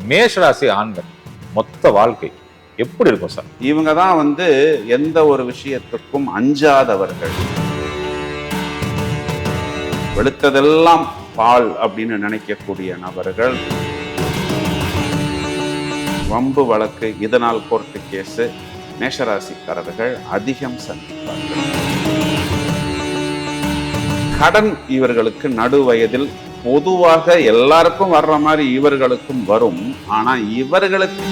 மேஷராசி ஆண்கள் மொத்த வாழ்க்கை எப்படி இருக்கும் சார்? இவங்க தான் வந்து எந்த ஒரு விஷயத்துக்கும் அஞ்சாதவர்கள். வெளுத்ததெல்லாம் பால் அப்படின்னு நினைக்கக்கூடிய நபர்கள். வம்பு வழக்கு இதனால் கோர்ட்டு கேஸு மேஷராசிக்காரர்கள் அதிகம் சந்திப்பார்கள். கடன் இவர்களுக்கு நடு வயதில் பொதுவாக எல்லாருக்கும் வர்ற மாதிரி இவர்களுக்கும் வரும். ஆனா இவர்களுக்கு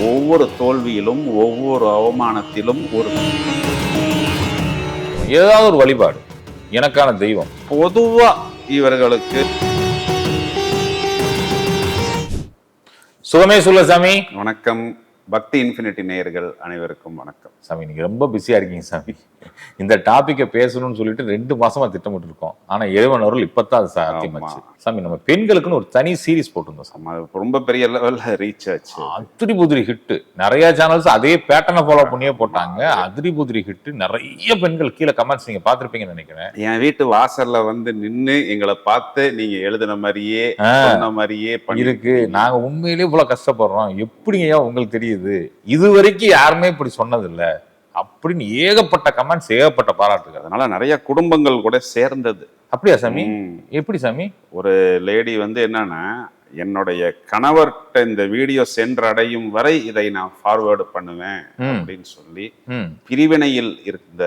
ஒவ்வொரு தோல்வியிலும் ஒவ்வொரு அவமானத்திலும் ஒரு ஏதாவது ஒரு வழிபாடு. எனக்கான தெய்வம். பொதுவா இவர்களுக்கு சுகமே சொல்ல சாமி. வணக்கம். பக்தி இன்ஃபினிட்டி நேயர்கள் அனைவருக்கும் வணக்கம். சாமி நீங்க ரொம்ப பிஸியா இருக்கீங்க சாமி. இந்த டாபிக்கை பேசணும்னு சொல்லிட்டு ரெண்டு மாசமா திட்டமிட்டு இருக்கோம் ஆனா இறைவன் அருள் இப்பதான் அது சாத்தியமாச்சு சாமி நம்ம பெண்களுக்குன்னு ஒரு தனி சீரிஸ் போட்டிருந்தோம் சாமி. ரொம்ப பெரிய லெவல்ல ரீச் ஆச்சு. அதிரி புதிரி ஹிட் நிறைய சேனல்ஸ் அதே பேட்டர்னை ஃபாலோ பண்ணியே போட்டாங்க. அதிரி புதிரி ஹிட் நிறைய பெண்கள் கீழே கமெண்ட்ஸ் நீங்க பார்த்திருப்பீங்கன்னு நினைக்கிறேன். என் வீட்டு வாசல்ல வந்து நின்னு எங்களை பார்த்து நீங்க எழுதின மாதிரியே. சொன்ன மாதிரியே இருக்கு. நாங்க உண்மையிலேயே இவ்வளவு கஷ்டப்படுறோம். எப்படிங்கய்யா உங்களுக்கு தெரியுது? இது வரைக்கும் யாருமே இப்படி சொன்னது இல்ல அப்படின்னு ஏகப்பட்ட கமெண்ட்ஸ் ஏகப்பட்ட பாராட்டுகள். அதனால நிறைய குடும்பங்கள் கூட சேர்ந்தது. அப்படியா சாமி. எப்படி சாமி? ஒரு லேடி வந்து என்னன்னா என்னுடைய கணவர்கிட்ட இந்த வீடியோ சென்றடையும் வரை இதை நான் ஃபார்வேர்டு பண்ணுவேன். அப்படின்னு சொல்லி பிரிவினையில் இருந்த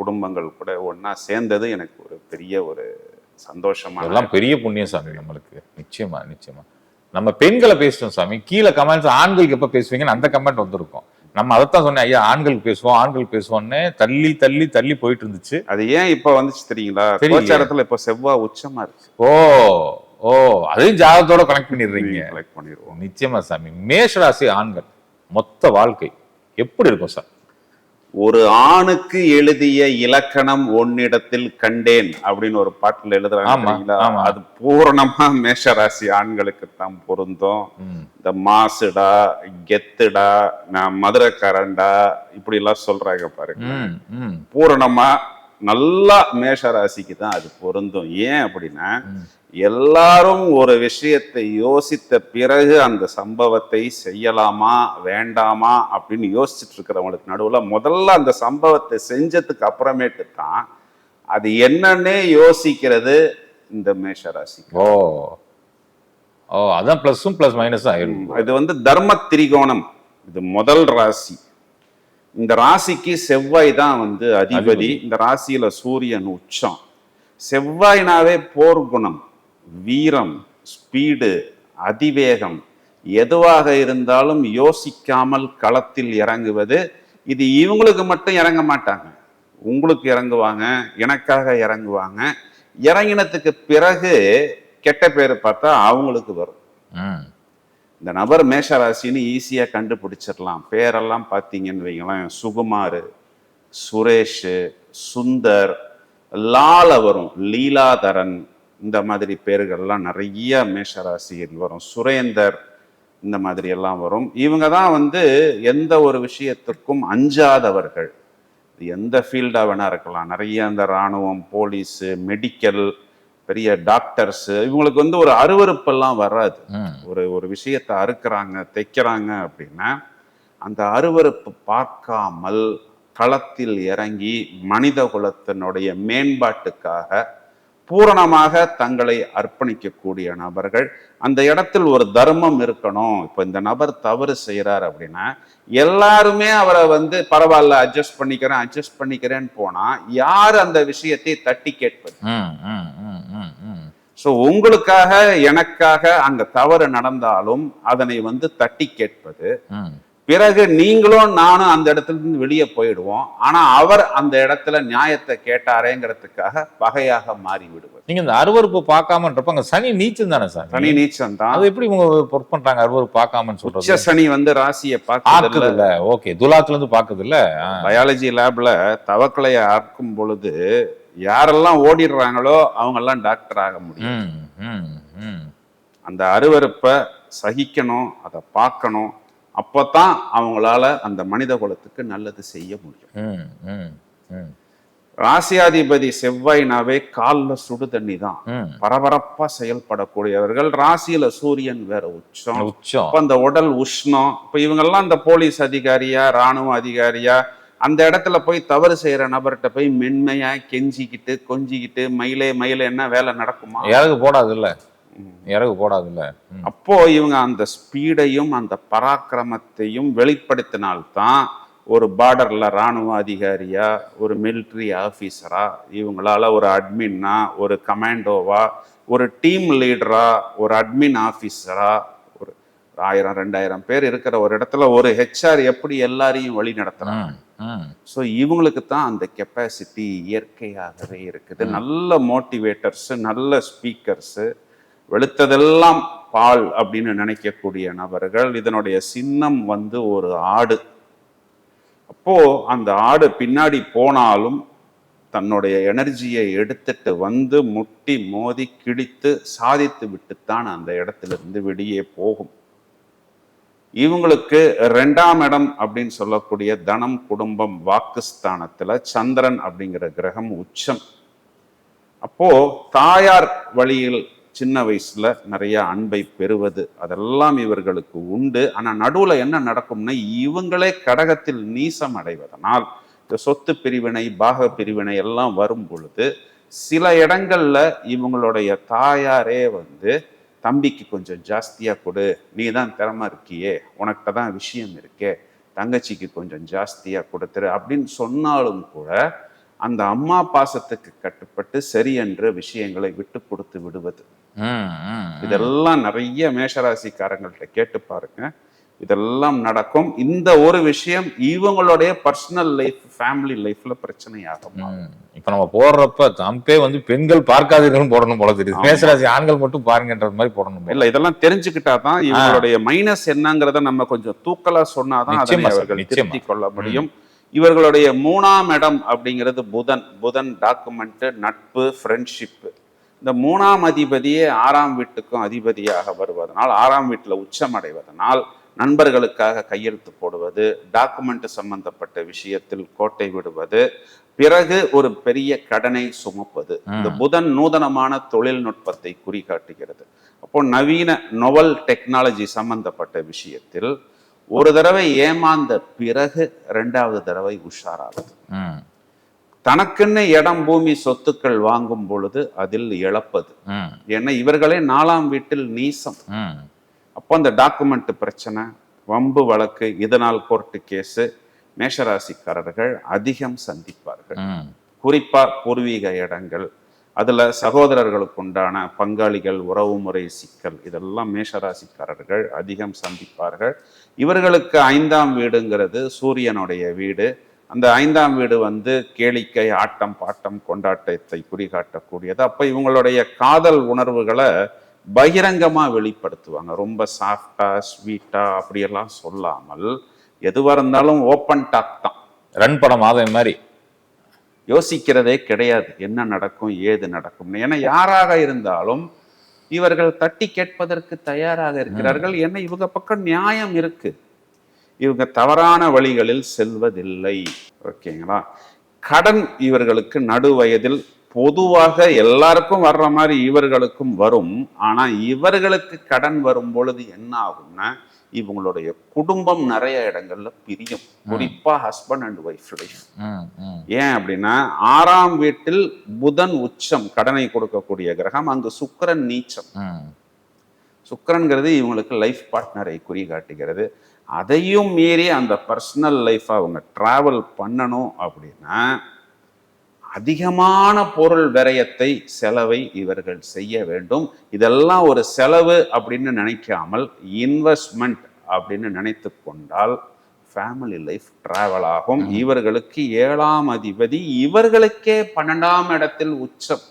குடும்பங்கள் கூட ஒண்ணா சேர்ந்தது எனக்கு ஒரு பெரிய ஒரு சந்தோஷமான அதெல்லாம் பெரிய புண்ணியம் சாமி நம்மளுக்கு. நிச்சயமா நிச்சயமா. நம்ம பெண்களை பேசிட்டோம் சாமி. கீழே கமெண்ட்ஸ் ஆண்களுக்கு எப்ப பேசுவீங்கன்னு அந்த கமெண்ட் வந்திருக்கும். நம்ம அதைத்தான் சொன்னேன் ஐயா ஆண்களுக்கு பேசுவோம் ஆண்கள் பேசுவோம்னு தள்ளி தள்ளி தள்ளி போயிட்டு இருந்துச்சு அது ஏன் இப்ப வந்துச்சு தெரியுங்களா? தெரியலையே. கோச்சாரத்துல இப்ப செவ்வாய் உச்சமா இருக்கு. ஓ ஓ அதையும் ஜாதகத்தோட கனெக்ட் பண்ணிடுறீங்க. கலெக்ட் பண்ணிடுவோம். நிச்சயமா சாமி. மேஷராசி ஆண்கள் மொத்த வாழ்க்கை எப்படி இருக்கும் சார்? ஒரு ஆணுக்கு எழுதிய இலக்கணம் ஒன்னிடத்தில் கண்டேன் அப்படின்னு ஒரு பாட்டுல எழுதுறாங்க. அது பூரணமா மேஷராசி ஆண்களுக்கு தான் பொருந்தும் இந்த மாசுடா கெத்துடா நான் மதுரைக்காரன்டா இப்படி எல்லாம் சொல்றாங்க பாருங்க. பூரணமா நல்லா மேஷராசிக்கு தான் அது பொருந்தும். ஏன் அப்படின்னா. எல்லாரும் ஒரு விஷயத்தை யோசித்த பிறகு அந்த சம்பவத்தை செய்யலாமா வேண்டாமா அப்படின்னு யோசிச்சுட்டு இருக்கிறவங்களுக்கு நடுவுல முதல்ல அந்த சம்பவத்தை செஞ்சதுக்கு அப்புறமேட்டு தான் அது என்னன்னே யோசிக்கிறது இந்த மேஷராசி ஓ. ஓ அதான் பிளஸும் பிளஸ் மைனஸும் ஆயிரும். இது வந்து தர்ம திரிகோணம். இது முதல் ராசி. இந்த ராசிக்கு செவ்வாய் தான் வந்து அதிபதி. அதிபதி. இந்த ராசியில சூரியன் உச்சம். செவ்வாய்னாவே போர் குணம் வீரம் ஸ்பீடு அதிவேகம் எதுவாக இருந்தாலும் யோசிக்காமல் களத்தில் இறங்குவது. இது இவங்களுக்கு மட்டும் இறங்க மாட்டாங்க. உங்களுக்கு இறங்குவாங்க எனக்காக இறங்குவாங்க. இறங்கினதுக்கு பிறகு கெட்ட பேர் பார்த்தா அவங்களுக்கு வரும். இந்த நபர் மேஷராசின்னு ஈஸியாக கண்டுபிடிச்சிடலாம். பேரெல்லாம் பார்த்தீங்கன்னு வைங்களேன். சுகுமார் சுரேஷ் சுந்தர் லால வரும். லீலாதரன் இந்த மாதிரி பேர்கள்லாம் நிறைய மேஷராசியில் வரும். சுரேந்தர் இந்த மாதிரி எல்லாம் வரும். இவங்க தான் வந்து எந்த ஒரு விஷயத்துக்கும் அஞ்சாதவர்கள். எந்த ஃபீல்டாக வேணா இருக்கலாம். நிறைய அந்த இராணுவம் போலீஸு மெடிக்கல் பெரிய டாக்டர்ஸ் இவங்களுக்கு வந்து ஒரு அருவருப்பெல்லாம் வராது. ஒரு ஒரு விஷயத்தை அறுக்குறாங்க தைக்கிறாங்க அப்படின்னா அந்த அருவருப்பு பார்க்காமல் களத்தில் இறங்கி மனித குலத்தினுடைய மேம்பாட்டுக்காக பூரணமாக தங்களை அர்ப்பணிக்கக்கூடிய நபர்கள் அந்த இடத்தில் ஒரு தர்மம் இருக்கணும் இப்போ இந்த நபர் தவறு செய்கிறார் அப்படின்னா எல்லாருமே அவரை வந்து பரவாயில்ல அட்ஜஸ்ட் பண்ணிக்கிறேன் அட்ஜஸ்ட் பண்ணிக்கிறேன்னு போனா யார் அந்த விஷயத்தை தட்டி கேட்பது. ஸோ உங்களுக்காக எனக்காக அங்க தவறு நடந்தாலும் அதனை வந்து தட்டி கேட்பது. பிறகு நீங்களும் நானும் அந்த இடத்துல இருந்து வெளியே போயிடுவோம். ஆனா அவர் அந்த இடத்துல நியாயத்தை கேட்டாரேங்கிறதுக்காக பகையாக மாறி விடுவது நீங்க இந்த அருவருப்பு பார்க்காமன்றப்ப அங்க சனி நீச்சம் தானே சார் சனி நீச்சம் தான். அது எப்படி உங்க ஒர்க் பண்றாங்க அருவருப்பு பார்க்காமன்னு சொல்றது? சனி வந்து ராசியை பார்க்குது இல்ல ஓகே. துலாத்துல இருந்து பாக்குது இல்ல பயாலஜி லேப்ல தவக்கலையை ஆக்கும் பொழுது யாரெல்லாம் ஓடிடுறாங்களோ அவங்க எல்லாம் டாக்டர் ஆக முடியும். அந்த அருவருப்பை சகிக்கணும் அதை பார்க்கணும் அப்பதான் அவங்களால அந்த மனித குலத்துக்கு நல்லது செய்ய முடியும். ராசியாதிபதி செவ்வாய்னாவே கால்ல சுடு தண்ணி தான். பரபரப்பா செயல்படக்கூடியவர்கள். ராசியில சூரியன் வேற உச்சம். உச்சம். அப்ப அந்த உடல் உஷ்ணம். இப்ப இவங்கெல்லாம் இந்த போலீஸ் அதிகாரியா ராணுவ அதிகாரியா அந்த இடத்துல போய் தவறு செய்யற நபர்கிட்ட போய் மென்மையா கெஞ்சிக்கிட்டு கொஞ்சிக்கிட்டு மயிலே மயிலே என்ன வேலை நடக்குமா? இறகு போடாது இல்ல இறகு போடாது இல்ல அப்போ இவங்க அந்த ஸ்பீடையும் அந்த பராக்கிரமத்தையும் வெளிப்படுத்தினால்தான் ஒரு பார்டர்ல ராணுவ அதிகாரியா ஒரு மிலிட்ரி ஆபீசரா இவங்களால ஒரு அட்மின்னா ஒரு கமாண்டோவா ஒரு டீம் லீடரா ஒரு அட்மின் ஆபீசரா ஒரு ஆயிரம் ரெண்டாயிரம் பேர் இருக்கிற ஒரு இடத்துல ஒரு ஹெச்ஆர் எப்படி எல்லாரையும் வழி நடத்துறாங்க? ஸோ இவங்களுக்கு தான் அந்த கெப்பாசிட்டி இயற்கையாகவே இருக்குது. நல்ல மோட்டிவேட்டர்ஸ் நல்ல ஸ்பீக்கர்ஸ் வெளுத்ததெல்லாம் பால் அப்படின்னு நினைக்கக்கூடிய நபர்கள் இதனுடைய சின்னம் வந்து ஒரு ஆடு. அப்போ அந்த ஆடு பின்னாடி போனாலும் தன்னுடைய எனர்ஜியை எடுத்துட்டு வந்து முட்டி மோதி கிழித்து சாதித்து விட்டுத்தான் அந்த இடத்துல இருந்து வெளியே போகும். இவங்களுக்கு ரெண்டாம் இடம் அப்படின்னு சொல்லக்கூடிய தனம் குடும்பம் வாக்குஸ்தானத்துல சந்திரன் அப்படிங்கிற கிரகம் உச்சம். அப்போ தாயார் வழியில் சின்ன வயசில் நிறைய அன்பை பெறுவது அதெல்லாம் இவர்களுக்கு உண்டு. ஆனால் நடுவில் என்ன நடக்கும்னா இவங்களே கடகத்தில் நீசம் அடைவதனால் இந்த சொத்து பிரிவினை பாக பிரிவினை எல்லாம் வரும் பொழுது சில இடங்களில் இவங்களுடைய தாயாரே வந்து தம்பிக்கு கொஞ்சம் ஜாஸ்தியாக கொடு நீ தான் திறமை இருக்கியே உனக்கிட்ட தான் விஷயம் இருக்கே தங்கச்சிக்கு கொஞ்சம் ஜாஸ்தியாக கொடுத்துரு அப்படின்னு சொன்னாலும் கூட அந்த அம்மா பாசத்துக்கு கட்டுப்பட்டு சரி என்ற விஷயங்களை விட்டு கொடுத்து விடுவது. இதெல்லாம் நிறைய மேஷராசிக்காரங்கள்ட்ட கேட்டு பாருங்க. இதெல்லாம் நடக்கும். இந்த ஒரு விஷயம் இவங்களுடைய பர்சனல் லைஃப் ஃபேமிலி லைஃப்ல பிரச்சனையாகும் இப்ப நம்ம போடுறப்ப தம்பே வந்து பெண்கள் பார்க்காதீர்கள் போடணும் போல தெரியுது. மேசராசி ஆண்கள் மட்டும் பாருங்கன்றது மாதிரி போடணும். இல்ல இதெல்லாம் தெரிஞ்சுக்கிட்டா தான் இவங்களுடைய மைனஸ் என்னங்கிறத நம்ம கொஞ்சம் தூக்கலா சொன்னாதான் சார், அவர்கள் கொள்ள முடியும். இவர்களுடைய மூணாம் இடம் அப்படிங்கிறது புதன். புதன் டாக்குமெண்ட் நட்பு ஃப்ரெண்ட்ஷிப் இந்த மூணாம் அதிபதியே ஆறாம் வீட்டுக்கும் அதிபதியாக வருவதனால் ஆறாம் வீட்டுல உச்சம் அடைவதனால் நண்பர்களுக்காக கையெழுத்து போடுவது டாக்குமெண்ட் சம்பந்தப்பட்ட விஷயத்தில் கோட்டை விடுவது பிறகு ஒரு பெரிய கடனை சுமப்பது. இந்த புதன் நூதனமான தொழில்நுட்பத்தை குறிகாட்டுகிறது. அப்போ நவீன நொவல் டெக்னாலஜி சம்பந்தப்பட்ட விஷயத்தில் ஒரு தடவை ஏமாந்த பிறகு ரெண்டாவது தடவை உஷாராவது ம், தனக்குன்னு இடம் பூமி சொத்துக்கள் வாங்கும் பொழுது அதில் இழப்பது. ஏன்னா இவர்களே நாலாம் வீட்டில் நீசம். அப்போ அந்த டாக்குமெண்ட் பிரச்சனை வம்பு வழக்கு இதனால் கோர்ட்டு கேஸு மேஷராசிக்காரர்கள் அதிகம் சந்திப்பார்கள். குறிப்பா பூர்வீக இடங்கள் அதுல சகோதரர்களுக்கு உண்டான பங்காளிகள் உறவுமுறை சிக்கல் இதெல்லாம் மேஷராசிக்காரர்கள் அதிகம் சந்திப்பார்கள். இவர்களுக்கு ஐந்தாம் வீடுங்கிறது சூரியனுடைய வீடு. அந்த ஐந்தாம் வீடு வந்து கேளிக்கை ஆட்டம் பாட்டம் கொண்டாட்டத்தை குறிகாட்டக்கூடியது. அப்ப இவங்களுடைய காதல் உணர்வுகளை பகிரங்கமா வெளிப்படுத்துவாங்க. ரொம்ப சாஃப்டா ஸ்வீட்டா அப்படியெல்லாம் சொல்லாமல் எதுவா இருந்தாலும் ஓப்பன் டாக் தான். ரன் படம் ஆதாயம் மாதிரி. யோசிக்கிறதே கிடையாது. என்ன நடக்கும் ஏது நடக்கும். ஏன்னா யாராக இருந்தாலும் இவர்கள் தட்டி கேட்பதற்கு தயாராக இருக்கிறார்கள். ஏன்னா இவங்க பக்கம் நியாயம் இருக்கு. இவங்க தவறான வழிகளில் செல்வதில்லை. ஓகேங்களா? கடன் இவர்களுக்கு நடு வயதில் பொதுவாக எல்லாருக்கும் வர்ற மாதிரி இவர்களுக்கும் வரும். ஆனா இவர்களுக்கு கடன் வரும் பொழுது என்ன ஆகும்னா இவங்களுடைய குடும்பம் நிறைய இடங்கள்ல பிரியும். குறிப்பா ஹஸ்பண்ட் அண்ட் ஒய்ஃப் லைஃப். ஏன் அப்படின்னா ஆறாம் வீட்டில் புதன் உச்சம் கடனை கொடுக்கக்கூடிய கிரகம் அங்கு சுக்கிரன் நீச்சம். சுக்கிரன்கிறது இவங்களுக்கு லைஃப் பார்ட்னரை குறிகாட்டுகிறது. அதையும் மீறி அந்த பர்சனல் லைஃப் அவங்க டிராவல் பண்ணணும் அப்படின்னா அதிகமான பொருள் விரயத்தை செலவை இவர்கள் செய்ய வேண்டும். இதெல்லாம் ஒரு செலவு அப்படின்னு நினைக்காமல் இன்வெஸ்ட்மெண்ட் அப்படின்னு நினைத்து கொண்டால் ஃபேமிலி லைஃப் டிராவல் ஆகும். இவர்களுக்கு ஏழாம் அதிபதி இவர்களுக்கே பன்னெண்டாம் இடத்தில் உச்சம்.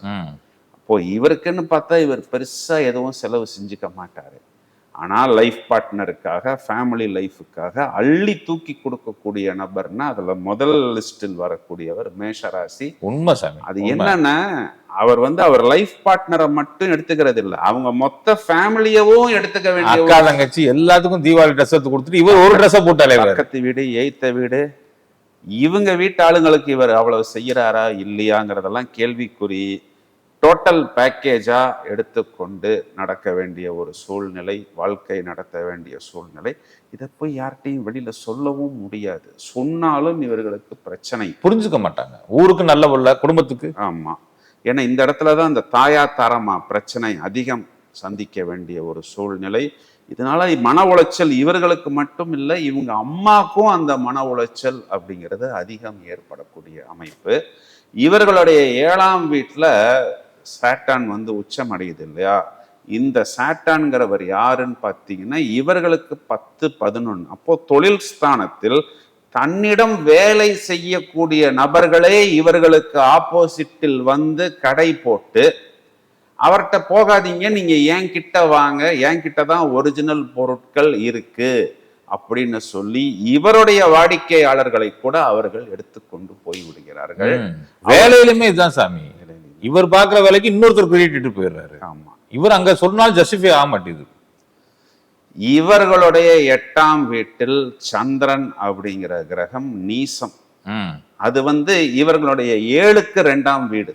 அப்போ இவருக்குன்னு பார்த்தா இவர் பெருசா எதுவும் செலவு செஞ்சுக்க மாட்டாரு. ஆனா லைஃப் பார்ட்னருக்காக ஃபேமிலி லைஃபுக்காக அள்ளி தூக்கி கொடுக்கக்கூடிய நபர்னா அதுல முதல் லிஸ்டில் வரக்கூடியவர் மேஷராசி. உண்மை சாமி அது. என்னன்னா அவர் வந்து அவர் லைஃப் பார்ட்னரை மட்டும் எடுத்துக்கிறது இல்ல. அவங்க மொத்த ஃபேமிலியவும் எடுத்துக்க வேண்டிய அக்கா தங்கச்சி எல்லாத்துக்கும் தீபாவளி ட்ரெஸ் எடுத்து கொடுத்துட்டு இவர் ஒரு ட்ரெஸ் போட்டாலே பக்கத்து வீடு எய்த்த வீடு. இவங்க வீட்டு ஆளுங்களுக்கு இவர் அவ்வளவு செய்யறாரா இல்லையாங்கிறதெல்லாம் கேள்விக்குறி. டோட்டல் பேக்கேஜா எடுத்துக்கொண்டு நடக்க வேண்டிய ஒரு சூழ்நிலை வாழ்க்கை நடத்த வேண்டிய சூழ்நிலை இதை போய் யார்கிட்டையும் வெளியில சொல்லவும் முடியாது. சொன்னாலும் இவர்களுக்கு பிரச்சனை. புரிஞ்சுக்க மாட்டாங்க. ஊருக்கு நல்ல உள்ள குடும்பத்துக்கு? ஆமா. ஏன்னா இந்த இடத்துல தான் இந்த தாயா தாரமா பிரச்சனை அதிகம் சந்திக்க வேண்டிய ஒரு சூழ்நிலை. இதனால மன உளைச்சல் இவர்களுக்கு மட்டும் இல்லை இவங்க அம்மாக்கும் அந்த மன உளைச்சல் அப்படிங்கிறது அதிகம் ஏற்படக்கூடிய அமைப்பு. இவர்களுடைய ஏழாம் வீட்டுல சாட்டான் வந்து உச்சம் அடையுது இல்லையா இந்த சாட்டான்கிறவர் யாருன்னு பார்த்தீங்கன்னா இவர்களுக்கு பத்து பதினொன்று அப்போ தொழில் ஸ்தானத்தில் தன்னிடம் வேலை செய்யக்கூடிய நபர்களே இவர்களுக்கு ஆப்போசிட்டில் வந்து கடை போட்டு அவர்கிட்ட போகாதீங்க நீங்க என் கிட்ட வாங்க என் கிட்ட தான் ஒரிஜினல் பொருட்கள் இருக்கு அப்படின்னு சொல்லி இவருடைய வாடிக்கையாளர்களை கூட அவர்கள் எடுத்துக்கொண்டு போய் விடுகிறார்கள். வேலையிலுமே இதுதான் சாமி. இவர் பாக்குற வேலைக்கு இன்னொருத்தர் கிரியேட்டிட்டு போயிடுறாரு. ஆமா. இவர் அங்க சொன்னாலும் ஜஸ்டிஃபை ஆக மாட்டேங்குது. இவர்களுடைய எட்டாம் வீட்டில் சந்திரன் அப்படிங்கிற கிரகம் நீசம். அது வந்து இவர்களுடைய ஏழுக்கு ரெண்டாம் வீடு.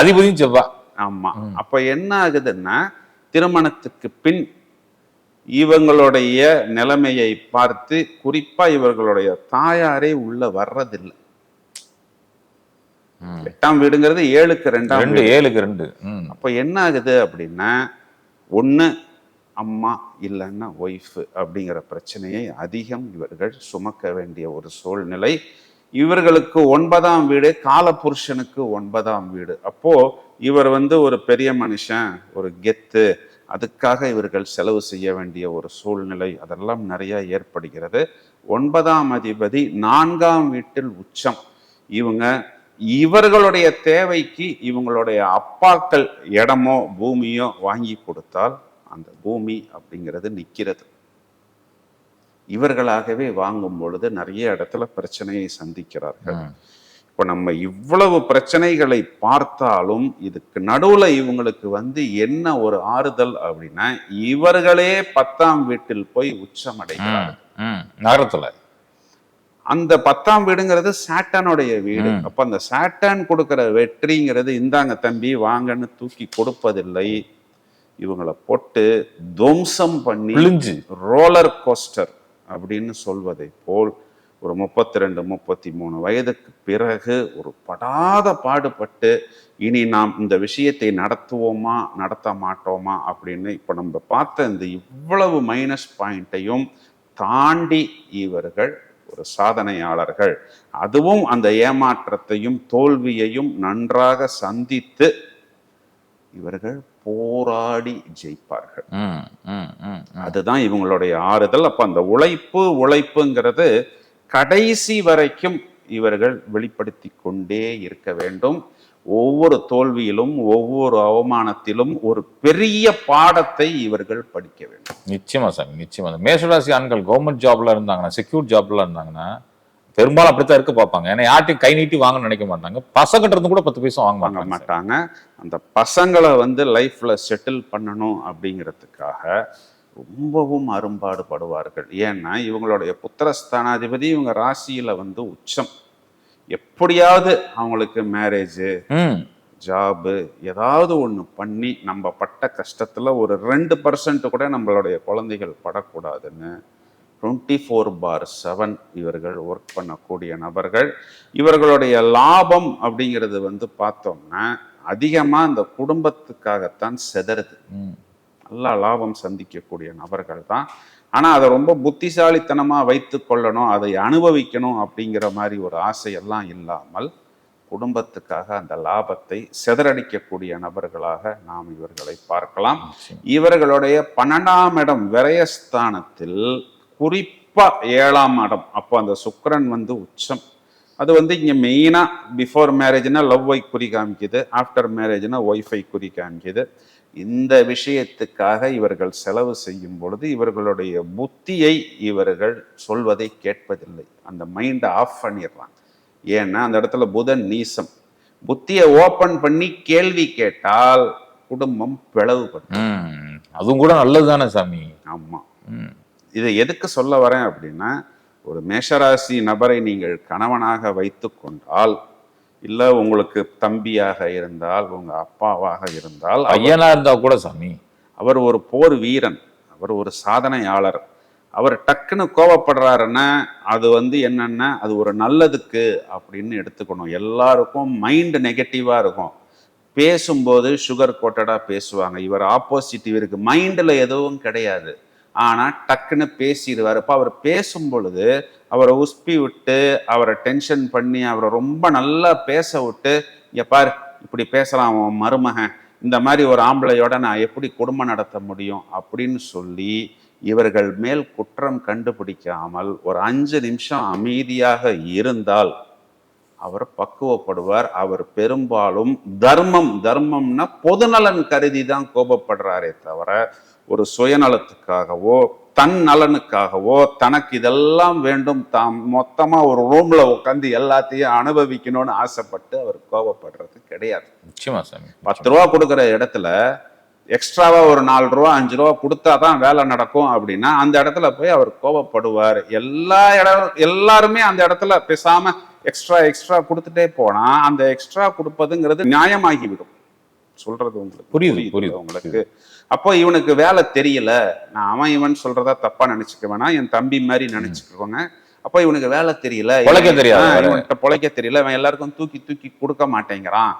அதிபதியும் செவ்வா. ஆமா. அப்ப என்ன ஆகுதுன்னா திருமணத்துக்கு பின் இவங்களுடைய நிலைமையை பார்த்து குறிப்பா இவர்களுடைய தாயாரே உள்ள வர்றதில்லை. எட்டாம் வீடுங்கிறது ஏழுக்கு ரெண்டாம் ரெண்டு ஏழுக்கு ரெண்டு. அப்போ என்ன ஆகுது அப்படின்னா ஒன்று அம்மா இல்லைன்னா ஒய்ஃபு அப்படிங்கிற பிரச்சனையை அதிகம் இவர்கள் சுமக்க வேண்டிய ஒரு சூழ்நிலை. இவர்களுக்கு ஒன்பதாம் வீடு காலபுருஷனுக்கு ஒன்பதாம் வீடு. அப்போ இவர் வந்து ஒரு பெரிய மனுஷன் ஒரு கெத்து. அதுக்காக இவர்கள் செலவு செய்ய வேண்டிய ஒரு சூழ்நிலை. அதெல்லாம் நிறைய ஏற்படுகிறது. ஒன்பதாம் அதிபதி நான்காம் வீட்டில் உச்சம். இவங்க இவர்களுடைய தேவைக்கு இவங்களுடைய அப்பாக்கள் இடமோ பூமியோ வாங்கி கொடுத்தால் அந்த பூமி அப்படிங்கிறது நிற்கிறது இவர்களாகவே வாங்கும் பொழுது நிறைய இடத்துல பிரச்சனையை சந்திக்கிறார்கள். இப்போ நம்ம இவ்வளவு பிரச்சனைகளை பார்த்தாலும் இதுக்கு நடுவுல இவங்களுக்கு வந்து என்ன ஒரு ஆறுதல் அப்படின்னா இவர்களே பத்தாம் வீட்டில் போய் உச்சம் அடைகிறார்கள் ம். நகரத்துல அந்த பத்தாம் வீடுங்கிறது சாட்டானுடைய வீடு. அப்ப அந்த சாட்டான் கொடுக்கிற வெற்றிங்கிறது இந்தாங்க தம்பி வாங்கன்னு தூக்கி கொடுப்பதில்லை. இவங்களை போட்டு துவம்சம் பண்ணி ரோலர் கோஸ்டர் அப்படின்னு சொல்வதை போல் ஒரு முப்பத்தி ரெண்டு முப்பத்தி மூணு வயதுக்கு பிறகு ஒரு படாத பாடுபட்டு இனி நாம் இந்த விஷயத்தை நடத்துவோமா நடத்த மாட்டோமா அப்படின்னு இப்போ நம்ம பார்த்த இந்த இவ்வளவு மைனஸ் பாயிண்ட்டையும் தாண்டி இவர்கள் ஒரு சாதனையாளர்கள். அதுவும் அந்த ஏமாற்றத்தையும் தோல்வியையும் நன்றாக சந்தித்து இவர்கள் போராடி ஜெயிப்பார்கள். அதுதான் இவங்களுடைய ஆறுதல். அப்ப அந்த உழைப்பு உழைப்புங்கிறது கடைசி வரைக்கும் இவர்கள் வெளிப்படுத்தி கொண்டே இருக்க வேண்டும். ஒவ்வொரு தோல்வியிலும் ஒவ்வொரு அவமானத்திலும் ஒரு பெரிய பாடத்தை இவர்கள் படிக்க வேண்டும். நிச்சயமா சாமி நிச்சயமா. மேஷராசி ஆண்கள் கவர்மெண்ட் ஜாப்ல இருந்தாங்கன்னா செக்யூர் ஜாப்ல இருந்தாங்கன்னா பெரும்பாலும் அப்படித்தான் இருக்க பார்ப்பாங்க. ஏன்னா யார்ட்டையும் கை நீட்டி வாங்கன்னு நினைக்க மாட்டாங்க. பசங்கிட்ட இருந்து கூட பத்து பைசா வாங்க வாங்க மாட்டாங்க அந்த பசங்களை வந்து லைஃப்ல செட்டில் பண்ணணும் அப்படிங்கிறதுக்காக ரொம்பவும் அரும்பாடு படுவார்கள் ஏன்னா இவங்களுடைய புத்திரஸ்தானாதிபதி இவங்க ராசியில வந்து உச்சம். எப்படியாவது அவங்களுக்கு மேரேஜ் ஜாபு ஏதாவது ஒன்று பண்ணி நம்ம பட்ட கஷ்டத்தில் ஒரு ரெண்டு பர்சன்ட் கூட நம்மளுடைய குழந்தைகள் படக்கூடாதுன்னு டுவெண்ட்டி ஃபோர் பார் செவன் இவர்கள் ஒர்க் பண்ணக்கூடிய நபர்கள் இவர்களுடைய லாபம் அப்படிங்கிறது வந்து பார்த்தோம்னா அதிகமாக இந்த குடும்பத்துக்காகத்தான் செதறுது. நல்ல லாபம் சந்திக்கக்கூடிய நபர்கள் தான் ஆனால் அதை ரொம்ப புத்திசாலித்தனமாக வைத்து கொள்ளணும் அதை அனுபவிக்கணும் அப்படிங்கிற மாதிரி ஒரு ஆசையெல்லாம் இல்லாமல் குடும்பத்துக்காக அந்த லாபத்தை செதறடிக்கக்கூடிய நபர்களாக நாம் இவர்களை பார்க்கலாம். இவர்களுடைய பன்னெண்டாம் இடம் விரயஸ்தானத்தில் குறிப்பா ஏழாம் இடம். அப்போ அந்த சுக்கிரன் வந்து உச்சம். அது வந்து இங்க மெயினா பிஃபோர் மேரேஜ்னா லவ் ஒய் குறி காமிக்குது ஆஃப்டர் மேரேஜ்னா ஒய்ஃபை குறி காமிக்குது. இந்த விஷயத்துக்காக இவர்கள் செலவு செய்யும் பொழுது இவர்களுடைய புத்தியை இவர்கள் சொல்வதை கேட்பதில்லை. அந்த மைண்டை ஆஃப் பண்ணிடுறாங்க. ஏன்னா அந்த இடத்துல புதன் நீசம். புத்தியை ஓபன் பண்ணி கேள்வி கேட்டால் குடும்பம் பிளவுபடும் ம். அதுவும் கூட நல்லது தானே சாமி? ஆமா. ம். இதை எதுக்கு சொல்ல வரேன் அப்படின்னா ஒரு மேஷராசி நபரை நீங்கள் கணவனாக வைத்து கொண்டால் இல்ல உங்களுக்கு தம்பியாக இருந்தால் உங்க அப்பாவாக இருந்தால் அவர் பையனா இருந்தா கூட சாமி. அவர் ஒரு போர் வீரன் அவர் ஒரு சாதனையாளர். அவர் டக்குன்னு கோவப்படுறாருன்னா அது வந்து என்னன்னா அது ஒரு நல்லதுக்கு அப்படின்னு எடுத்துக்கணும். எல்லாருக்கும் மைண்ட் நெகட்டிவா இருக்கும். பேசும்போது சுகர் கோட்டடா பேசுவாங்க. இவர் ஆப்போசிட் இவருக்கு மைண்டில் எதுவும் கிடையாது. ஆனால் டக்குன்னு பேசிடுவார். இப்போ அவர் பேசும் பொழுது அவரை உஸ்பி விட்டு அவரை டென்ஷன் பண்ணி அவரை ரொம்ப நல்லா பேச விட்டு இங்க இப்படி பேசலாம் அவன் மருமகன். இந்த மாதிரி ஒரு ஆம்பளையோட நான் எப்படி குடும்பம் நடத்த முடியும்? அப்படின்னு சொல்லி இவர்கள் மேல் குற்றம் கண்டுபிடிக்காமல் ஒரு அஞ்சு நிமிஷம் அமைதியாக இருந்தால் அவர் பக்குவப்படுவார். அவர் பெரும்பாலும் தர்மம் தர்மம்னா பொதுநலன் கருதி தான் கோபப்படுறாரே தவிர ஒரு சுயநலத்துக்காகவோ தன் நலனுக்காகவோ தனக்கு இதெல்லாம் வேண்டும். தாம் மொத்தமா ஒரு ரூம்ல உட்காந்து எல்லாத்தையும் அனுபவிக்கணும்னு ஆசைப்பட்டு அவர் கோபப்படுறது கிடையாது. நிச்சயமா சாமி பத்து ரூபா கொடுக்குற இடத்துல எக்ஸ்ட்ராவா ஒரு நாலு ரூபா அஞ்சு ரூபா கொடுத்தாதான் வேலை நடக்கும் அப்படின்னா அந்த இடத்துல போய் அவர் கோபப்படுவார். எல்லா இடம் எல்லாருமே அந்த இடத்துல பேசாம எக்ஸ்ட்ரா எக்ஸ்ட்ரா கொடுத்துட்டே போனா அந்த எக்ஸ்ட்ரா கொடுப்பதுங்கிறது நியாயமாகிவிடும். சொல்றது உங்களுக்கு புரியுது, புரியுது, உங்களுக்கு. அப்போ இவனுக்கு வேலை தெரியல. நான் அவன் இவன் சொல்றதா தப்பா நினைச்சுக்க வேணாம். என் தம்பி மாதிரி நினைச்சுக்கோங்க. அப்போ இவனுக்கு வேலை தெரியல. பொழைக்க தெரியாது. இவன்கிட்ட பொழைக்க தெரியல. இவன் எல்லாருக்கும் தூக்கி தூக்கி கொடுக்க மாட்டேங்கிறான்.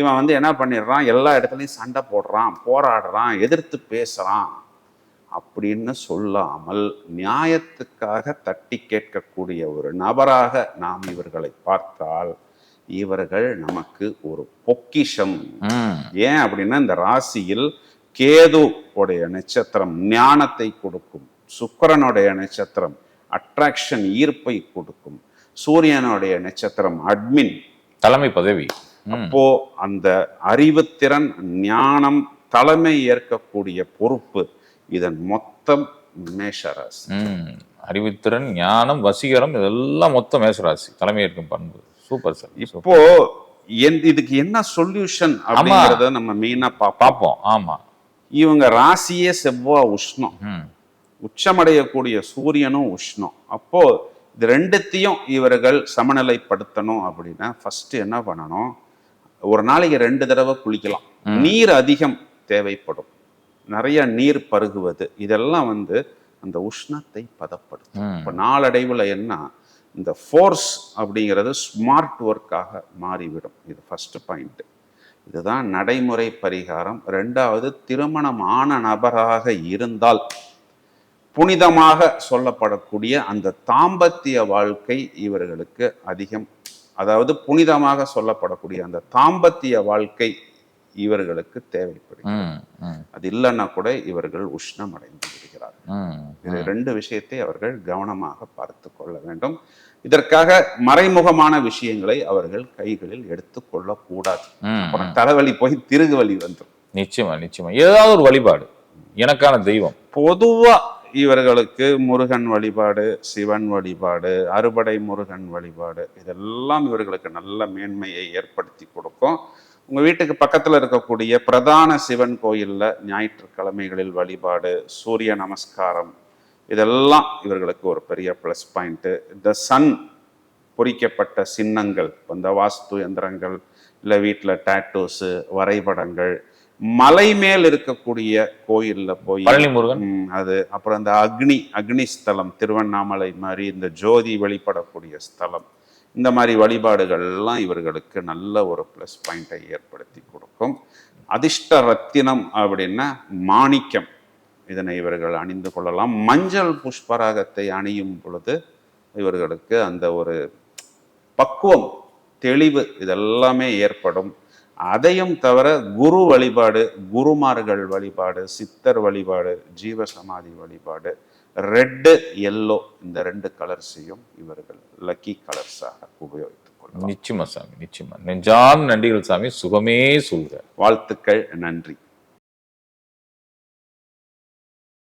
இவன் வந்து என்ன பண்ணிடுறான்? எல்லா இடத்துலையும் சண்டை போடுறான் போராடுறான் எதிர்த்து பேசுறான். அப்படின்னு சொல்லாமல் நியாயத்துக்காக தட்டி கேட்கக்கூடிய ஒரு நபராக நாம் இவர்களை பார்த்தால் இவர்கள் நமக்கு ஒரு பொக்கிஷம். ஏன் அப்படின்னா இந்த ராசியில் கேது உடைய நட்சத்திரம் ஞானத்தை கொடுக்கும். சுக்கிரனுடைய நட்சத்திரம் அட்ராக்ஷன் ஈர்ப்பை கொடுக்கும். சூரியனுடைய நட்சத்திரம் அட்மின் தலைமை பதவி. அப்போ அந்த அறிவுத்திறன் ஞானம் தலைமை ஏற்கக்கூடிய பொறுப்பு இதன் மொத்தம் மேஷராசி. அறிவுத்திறன் ஞானம் வசீகரம் இதெல்லாம் மொத்தம் மேசராசி தலைமை ஏற்கும் பண்பு. Super sir. இப்போ இதுக்கு என்ன சொல்யூஷன் அப்படிங்கறத நம்ம மெயினா பார்ப்போம். ஆமா. இவங்க ராசியே செவ்வா உஷ்ணம். உச்சமடையக்கூடிய சூரியனும் உஷ்ணம். அப்போ இது ரெண்டுத்தையும் இவர்கள் சமநிலைப்படுத்தணும் அப்படின்னா ஃபர்ஸ்ட் என்ன பண்ணணும்? ஒரு நாளைக்கு ரெண்டு தடவை குளிக்கலாம். நீர் அதிகம் தேவைப்படும். நிறைய நீர் பருகுவது. இதெல்லாம் வந்து அந்த உஷ்ணத்தை பதப்படுத்தும். இப்போ நாளடைவில் என்ன? இந்த ஃபோர்ஸ் அப்படிங்கிறது ஸ்மார்ட் ஒர்க்காக மாறிவிடும். இது ஃபர்ஸ்ட் பாயிண்ட் இதுதான் நடைமுறை பரிகாரம். ரெண்டாவது திருமணம் ஆன நபராக இருந்தால் புனிதமாக சொல்லப்படக்கூடிய அந்த தாம்பத்திய வாழ்க்கை இவர்களுக்கு அதிகம் அதாவது புனிதமாக சொல்லப்படக்கூடிய அந்த தாம்பத்திய வாழ்க்கை இவர்களுக்கு தேவைப்படும் அது இல்லைன்னா கூட இவர்கள் உஷ்ணம் அடைந்து விடுகிறார்கள் ரெண்டு விஷயத்தை அவர்கள் கவனமாக பார்த்து கொள்ள வேண்டும். இதற்காக மறைமுகமான விஷயங்களை அவர்கள் கைகளில் எடுத்துக் கொள்ளக்கூடாது. அப்புறம் தலைவலி போய் திருகு வலி வந்துடும் நிச்சயமா நிச்சயமா. ஏதாவது ஒரு வழிபாடு. எனக்கான தெய்வம். பொதுவா இவர்களுக்கு முருகன் வழிபாடு சிவன் வழிபாடு அறுபடை முருகன் வழிபாடு இதெல்லாம் இவர்களுக்கு நல்ல மேன்மையை ஏற்படுத்தி கொடுக்கும். உங்க வீட்டுக்கு பக்கத்துல இருக்கக்கூடிய பிரதான சிவன் கோயில்ல ஞாயிற்றுக்கிழமைகளில் வழிபாடு சூரிய நமஸ்காரம் இதெல்லாம் இவர்களுக்கு ஒரு பெரிய ப்ளஸ் பாயிண்ட் இந்த சன் பொறிக்கப்பட்ட சின்னங்கள் இந்த வாஸ்து எந்திரங்கள் இல்லை வீட்டில் டேட்டூஸு வரைபடங்கள் மலை மேல் இருக்கக்கூடிய கோயில்ல போய் அது. அப்புறம் இந்த அக்னி அக்னி ஸ்தலம் திருவண்ணாமலை மாதிரி இந்த ஜோதி வெளிப்படக்கூடிய ஸ்தலம். இந்த மாதிரி வழிபாடுகள்லாம் இவர்களுக்கு நல்ல ஒரு ப்ளஸ் பாயிண்டை ஏற்படுத்தி கொடுக்கும். அதிர்ஷ்ட ரத்தினம் அப்படின்னா மாணிக்கம். இதனை இவர்கள் அணிந்து கொள்ளலாம். மஞ்சள் புஷ்பராகத்தை அணியும் பொழுது இவர்களுக்கு அந்த ஒரு பக்குவம் தெளிவு இதெல்லாமே ஏற்படும். அதையும் தவிர குரு வழிபாடு குருமார்கள் வழிபாடு சித்தர் வழிபாடு ஜீவசமாதி வழிபாடு ரெட்டு எல்லோ இந்த ரெண்டு கலர்ஸையும் இவர்கள் லக்கி கலர்ஸாக உபயோகித்துக் கொள்ளலாம். நிச்சயமா சாமி நிச்சயமா. நெஞ்சான் நன்றிகள் சாமி சுகமே சொல்க வாழ்த்துக்கள் நன்றி.